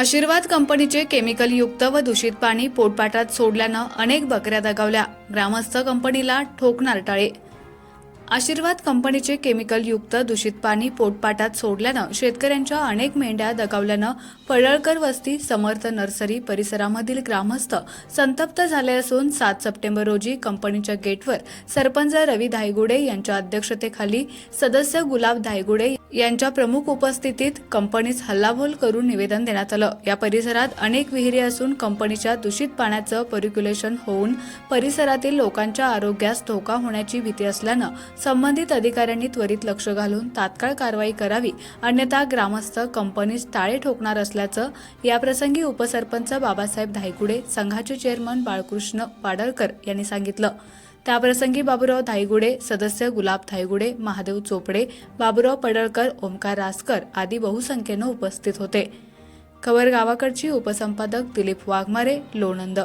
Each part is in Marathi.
आशीर्वाद कंपनीचे केमिकलयुक्त व दूषित पाणी पोटपाटात सोडल्यानं अनेक बकऱ्या दगावल्या. ग्रामस्थ कंपनीला ठोकणार टाळे आशीर्वाद कंपनीचे केमिकलयुक्त दूषित पाणी पोटपाटात सोडल्यानं शेतकऱ्यांच्या अनेक मेंढ्या दगावल्यानं पडळकर वस्ती समर्थ नर्सरी परिसरामधील ग्रामस्थ संतप्त झाले असून सात सप्टेंबर रोजी कंपनीच्या गेटवर सरपंच रवी धायगुडे यांच्या अध्यक्षतेखाली सदस्य गुलाब धायगुडे यांच्या प्रमुख उपस्थितीत कंपनीस हल्लाबोल करून निवेदन देण्यात आलं. या परिसरात अनेक विहिरी असून कंपनीच्या दूषित पाण्याचं पर्क्युलेशन होऊन परिसरातील लोकांच्या आरोग्यास धोका होण्याची भीती असल्यानं संबंधित अधिकाऱ्यांनी त्वरित लक्ष घालून तात्काळ कारवाई करावी अन्यथा ग्रामस्थ कंपनीस टाळे ठोकणार असल्याचं याप्रसंगी उपसरपंच बाबासाहेब धायगुडे संघाचे चेअरमन बाळकृष्ण पाडळकर यांनी सांगितलं. त्याप्रसंगी बाबुराव धायगुडे सदस्य गुलाब धायगुडे महादेव चोपडे बाबुराव पडळकर ओमकार रासकर आदी बहुसंख्येनं उपस्थित होते. खबर गावाकडची उपसंपादक दिलीप वाघमारे लोणंद.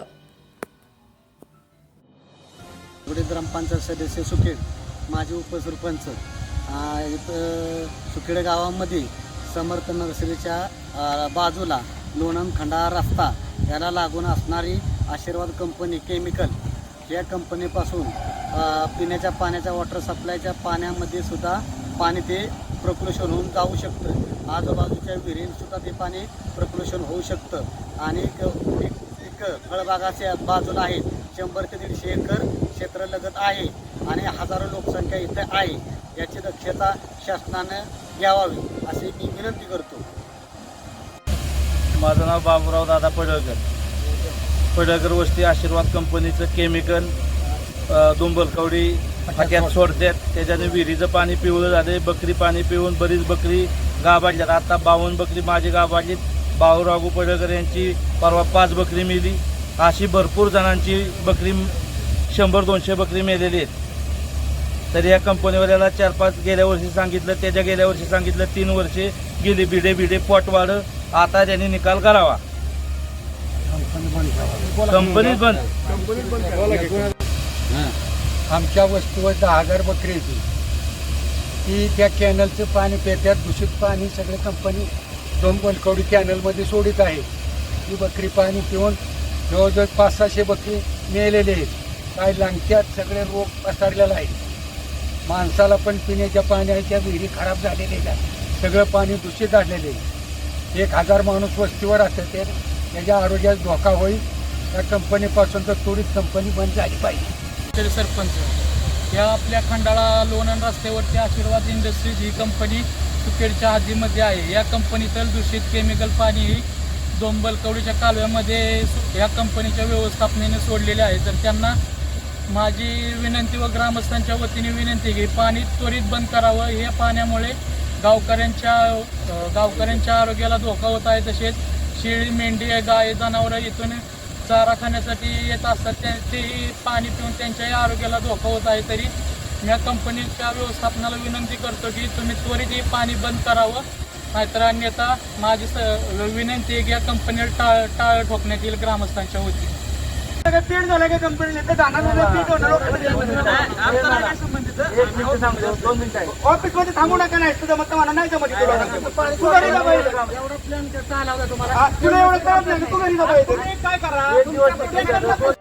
ग्रामपंचायत सदस्य सुखेड माझे उपसरपंच इथं सुखेड गावामध्ये समर्थ नर्सरीच्या बाजूला लोणंद खंडाळा रस्ता याला लागून असणारी आशीर्वाद कंपनी केमिकल या कंपनीपासून पिण्याच्या पाण्याच्या वॉटर सप्लायच्या पाण्यामध्ये सुद्धा पाणी ते प्रक्युलेशन होऊन जाऊ शकतं. आजूबाजूच्या विहिरींसुद्धा ते पाणी प्रक्युलेशन होऊ शकतं. आणि एक एक एक फळबागाच्या बाजूला आहेत शंभर ते दीडशे एकर क्षेत्र लगत आहे आणि हजारो लोकसंख्या इथे आहे. याची दक्षता शासनानं घ्यावावी अशी मी विनंती करतो. माझं नाव बाबूराव दादा पडळकर. पडळकर वस्ती आशीर्वाद कंपनीचं केमिकल दुंबलकवडी फाट्यात सोडतात. त्याच्याने विहिरीचं पाणी पिवळं झाले बकरी पाणी पिऊन बरीच बकरी गाभाडल्यात. आता बावन्न बकरी माझी गाभाडली बाळूराघू पडळकर यांची परवा पाच बकरी मेली अशी भरपूर जणांची बकरी शंभर दोनशे बकरी मेलेली आहेत. तर या कंपनीवाल्याला चार पाच गेल्या वर्षी सांगितलं त्याच्या गेल्या वर्षी सांगितलं तीन वर्षे गेली बिडे बिडे पोटवाड आता त्यांनी निकाल करावा. कंपनीच बंद. आमच्या वस्तूवर दहा हजार बकरी येते ती त्या कॅनलचं पाणी पितात दूषित पाणी सगळे कंपनी दोन बलकवडी कॅनलमध्ये सोडित आहे. ती बकरी पाणी पिऊन जवळजवळ पाच सहाशे बकरी मेलेले आहेत. काय लांगत्यात सगळे रोग पसरलेला आहे. माणसाला पण पिण्याच्या पाण्याच्या विहिरी खराब झालेल्या सगळं पाणी दूषित झालेले एक हजार माणूस वस्तीवर असतं ते त्याच्या आरोग्यास धोका होईल. त्या कंपनीपासून तर त्वरित कंपनी बंद झाली पाहिजे. तरी सरपंच या आपल्या खंडाळा लोणंद रस्त्यावरती आशीर्वाद इंडस्ट्रीज ही कंपनी सुकेडच्या हद्दीमध्ये आहे. या कंपनीतील दूषित केमिकल पाणी ही दोंबलकवडीच्या कालव्यामध्ये ह्या या कंपनीच्या व्यवस्थापनेने सोडलेले आहे तर त्यांना माझी विनंती व ग्रामस्थांच्या वतीने विनंती की पाणी त्वरित बंद करावं. हे पाण्यामुळे गावकऱ्यांच्या गावकऱ्यांच्या आरोग्याला धोका होत आहे. तसेच शेळी मेंढी गाय जनावरं इथून चारा खाण्यासाठी येत असतात. त्या तेही पाणी पिऊन त्यांच्याही आरोग्याला धोका होत आहे. तरी या कंपनीच्या व्यवस्थापनाला विनंती करतो की तुम्ही त्वरित हे पाणी बंद करावं. नाहीतर अन्यथा माझी स विनंती आहे की या कंपनीला टाळ टाळ ठोकण्यात येईल ग्रामस्थांच्या वतीने. ऑफिसमध्ये थांबू नका नाही तुझं मत मला नाही जमत तुला तू घरी जा बाहेर. हा, तुला एवढं कळत नाही तू घरी. काय करा?